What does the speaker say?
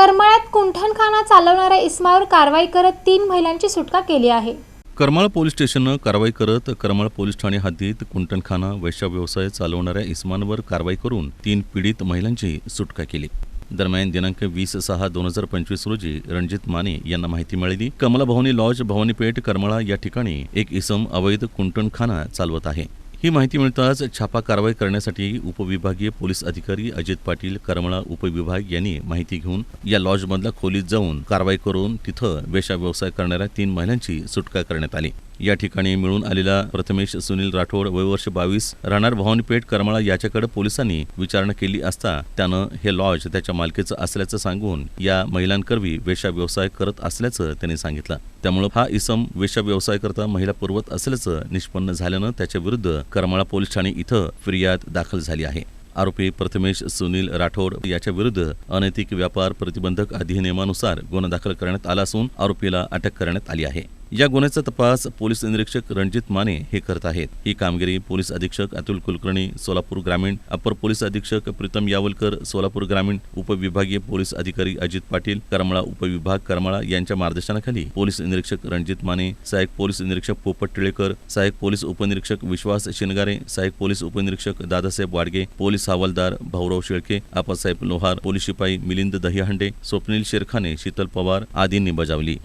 करमाळ्यात कुंठणखाना चालवणाऱ्या इस्मावर कारवाई करत तीन महिलांची सुटका केली आहे. करमाळ पोलीस स्टेशननं कारवाई करत करमाळ पोलीस ठाणे हद्दीत कुंटणखाना वैश्य व्यवसाय चालवणाऱ्या इस्मांवर कारवाई करून तीन पीडित महिलांची सुटका केली. दरम्यान दिनांक वीस सहा दोन हजार पंचवीस रोजी रणजित माने यांना माहिती मिळाली. कमला भवानी लॉज भवानीपेठ करमाळा या ठिकाणी एक इसम अवैध कुंटणखाना चालवत आहे. ही माहिती मिळताच छापा कारवाई करण्यासाठी उपविभागीय पोलीस अधिकारी अजित पाटील करमळा उपविभाग यांनी माहिती घेऊन या लॉजमधल्या खोलीत जाऊन कारवाई करून तिथं वेशा व्यवसाय करणाऱ्या तीन महिलांची सुटका करण्यात आली. या ठिकाणी मिळून आलेला प्रथमेश सुनील राठोड वयवर्ष बावीस राहणार भवानीपेठ करमाळा याच्याकडे पोलिसांनी विचारणा केली असता त्यानं हे लॉज त्याच्या मालकीचं असल्याचं सांगून या महिलांकरवी वेशा व्यवसाय करत असल्याचं त्यांनी सांगितलं. त्यामुळं हा इसम वेशा व्यवसाय करता महिला पुरवत असल्याचं निष्पन्न झाल्यानं त्याच्या विरुद्ध करमाळा पोलीस ठाणे इथं फिर्याद दाखल झाली आहे. आरोपी प्रथमेश सुनील राठोड याच्या विरुद्ध अनैतिक व्यापार प्रतिबंधक अधिनियमानुसार गुन्हा दाखल करण्यात आला असून आरोपीला अटक करण्यात आली आहे. या गुन्ह्याचा तपास पोलीस निरीक्षक रणजित माने हे करत आहेत. ही कामगिरी पोलीस अधीक्षक अतुल कुलकर्णी सोलापूर ग्रामीण अपर पोलीस अधीक्षक प्रीतम यावलकर सोलापूर ग्रामीण उपविभागीय पोलीस अधिकारी अजित पाटील करमळा उपविभाग करमाळा यांच्या मार्गदर्शनाखाली पोलीस निरीक्षक रणजित माने सहाय्यक पोलीस निरीक्षक पोपट टिळेकर सहाय्यक पोलीस उपनिरीक्षक विश्वास शिनगारे सहाय्यक पोलीस उपनिरीक्षक दादासाहेब वाडगे पोलीस हवालदार भाऊराव शेळके आपासाहेब लोहार पोलीस शिपाई मिलिंद दहिहंडे स्वप्नील शेरखाने शीतल पवार आदींनी बजावली.